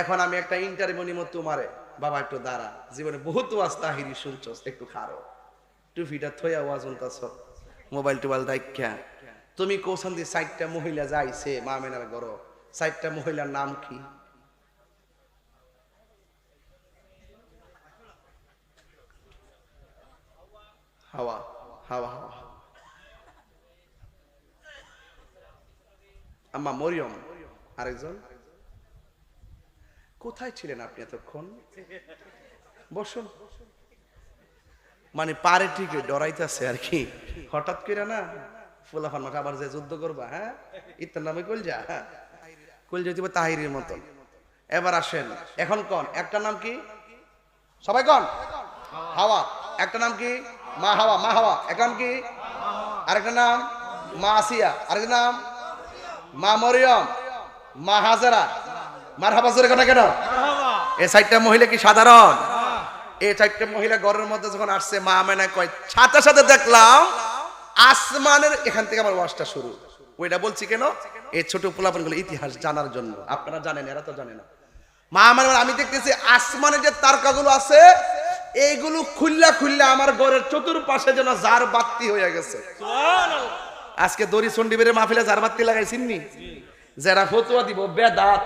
এখন আমি একটা ইন্টারভিউ নিব তোমারে, বাবা একটু দাঁড়া। জীবনে বহুত ওয়াজ তাহিরি শুনছস, একটু খারো। টুফিটা থইয়া ওয়াজ উনতাছ মোবাইল টোবাইল দাইখ্যা। তুমি কৌশান দিয়ে চারটা মহিলা যাইছে, মা মেনার গর চারটা মহিলার নাম কি? হাওয়া হাওয়া হাওয়া। আম্মা মরিয়ম, আরেকজন? কোথায় ছিলেন আপনি এতক্ষণ? বসুন। মানে পারে ঠিকই ডরাইতেছে আর কি। হঠাৎ করে না ফুলাফান মাঠে আবার যে যুদ্ধ করবা হ্যাঁ? ইত্যার নামে কলজা হ্যাঁ? কলজা দিব তাহিরের মতন। এবার আসেন, এখন কন? একটা নাম কি? সবাই কন? হাওয়া। একটা নাম কি? মা হাওয়া মা হাওয়া। একটা নাম কি? আরেকটা নাম? মা আসিয়া। আরেকটা নাম? মা মরিয়ম। মা হাজারা। মার হাবা জোরে কেন? এই চারটা মহিলা কি সাধারণ? এই চারটা মহিলা ঘরের মধ্যে যখন আসছে মা মেনা কয় সাথে সাথে দেখলাম আসমানের এখান থেকে আমার ওয়াজটা শুরু। ওইটা বলছি কেন? এই ছোট পোলাপনগুলো ইতিহাস জানার জন্য। আপনারা জানেন এরা তো জানে না। মা মানে আমি দেখতেছি আসমানে যে তারকাগুলো আছে এইগুলো খুললা খুললা আমার ঘরের চতুর্পাশে যেন জার বাত্তি হয়ে গেছে। আজকে দড়ি চন্ডিবের মাহফিলে জার বাত্তি লাগাইছিননি যারা ফতুয়া দিব বেদাত।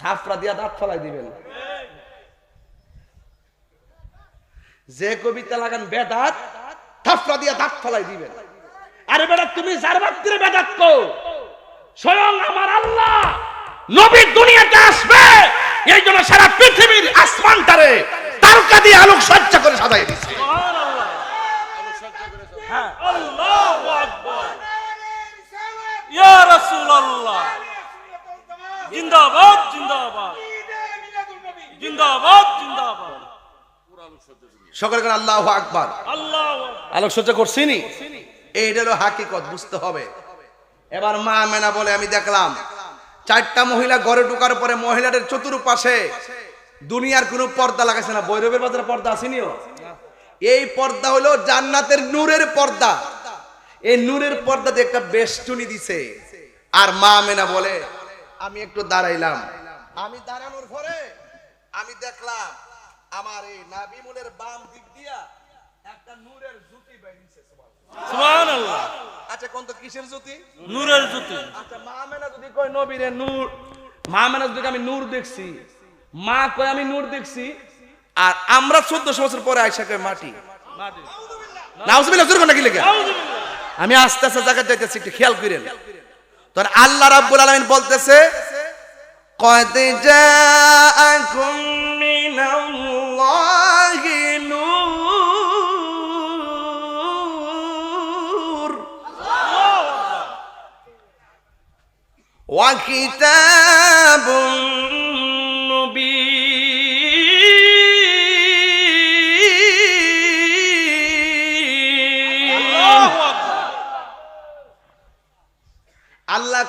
থাপড়া দিয়া দাঁত ফলাই দিবেন। যে কবিতা লাগান বেদাত থাপড়া দিয়া দাঁত ফলাই দিবেন। আরে বেটা তুমি যার বাত্তিরে বেদাত কো স্বয়ং আমার আল্লাহ নবী দুনিয়াতে আসবে এই জন্য সারা পৃথিবীর আসমান আসমানটারে তারকা দিয়ে আলোক সজ্জা করে সাজাই দিচ্ছে আল্লাহু সকলে করে আল্লাহ আকবার। আল্লাহু আলোক সজ্জা করছিনি এইটা হলো হাকিকত বুঝতে হবে। এবার মা মেনা বলে আমি দেখলাম চারটা মহিলা ঘরে ঢোকার পরে মহিলাদের চতুর্পাশে দুনিয়ার কোনো পর্দা লাগাইছে না। বৈরবের বাজারে পর্দা আসেনিও এই পর্দা হলো জান্নাতের নূরের পর্দা। এই নূরের পর্দাতে একটা বেষ্টনী দিছে। আর মা মেনা বলে আমি একটু দাঁড়াইলাম। আমি দাঁড়ানোর পরে আমি দেখলাম আমার এই নাবিমুলের বাম দিক দিয়া একটা নূরের জ্যোতি বেরিয়েছে সুবহানাল্লাহ। আচ্ছা কোন তো কিসের জ্যোতি নূরের জ্যোতি আচ্ছা মা মেনা যদি কয় নবীরে নূর। মা মেনা যদি আমি নূর দেখছি। মা কয় আমি নূর দেখছি। আর আমরা চোদ্দশো বছর পরে আইসা কয় মাটি। মাটি। নাউজুবিল্লাহ জোর কোনটা কি লেগে আমি আস্তে আস্তে জায়গা যাইতেছি একটু খেয়াল করেন। তোর আল্লাহ রাব্বুল আলামিন বলতেছে কদ জাআকুম মিনাল্লাহি নূর ওয়া কিতাবুন মুবিন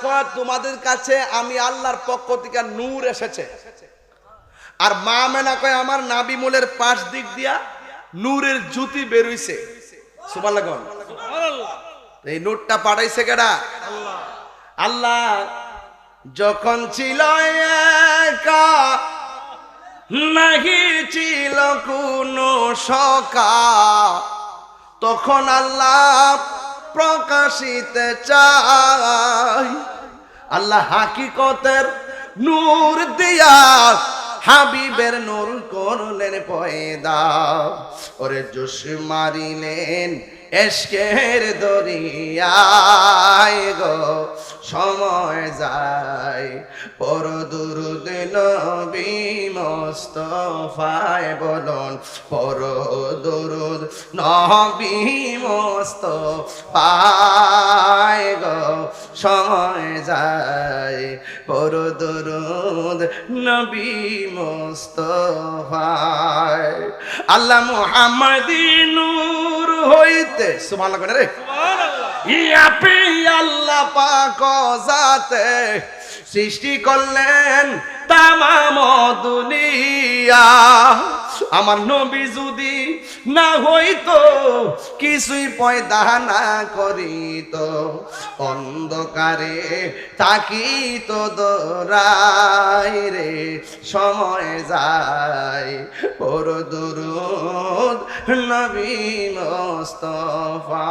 কয় তোমাদের কাছে আমি আল্লাহর পক্ষ থেকে নূর এসেছে। আর মা মেনা কয় আমার নাবি মুলের পাশ দিক দিয়া নূরের জুতি বেরোইছে। সুবহানাল্লাহ এই নূরটা পাঠাইছে কেডা? আল্লাহ। যখন ছিল একা নাহি ছিল কোনো সকা তখন আল্লাহ প্রকাশিতে চাই। আল্লাহ হাকিকতের নূর দিয়া হাবিবের নূর করলেন পয়দা। ওরে জোশ মারিলেন এসকের দরিয়ায় গো, সময় যায়। পর দুরুদ নবী মোস্তফায় বলুন পর দুরুদ নবী মোস্তফায় গো, সময় যায়। পর দুরুদ নবী মোস্তফায়। আল্লাহ মুহাম্মাদি নূর হইতে, সুবহানাল্লাহ করে রে। ইয়াপি আল্লাহ পাক জাতে সৃষ্টি করলেন তামাম দুনিয়া। আমার নবী যদি না হইতো, কিছুই পয়দা না করিত, অন্ধকারে থাকিত দোরাই রে, সময় যায়, ওর দুরুদ নবী মোস্তফায়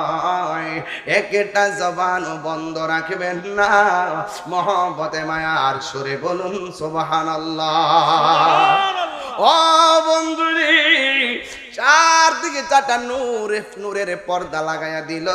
একটা জবান বন্ধ রাখবেন না। মহব্বতে, মায়ার সুরে বলুন, সুবহানাল্লাহ। ও বন্ধুরে, চারদিকে চারটা নূর, নূরের পর্দা লাগাইয়া দিল।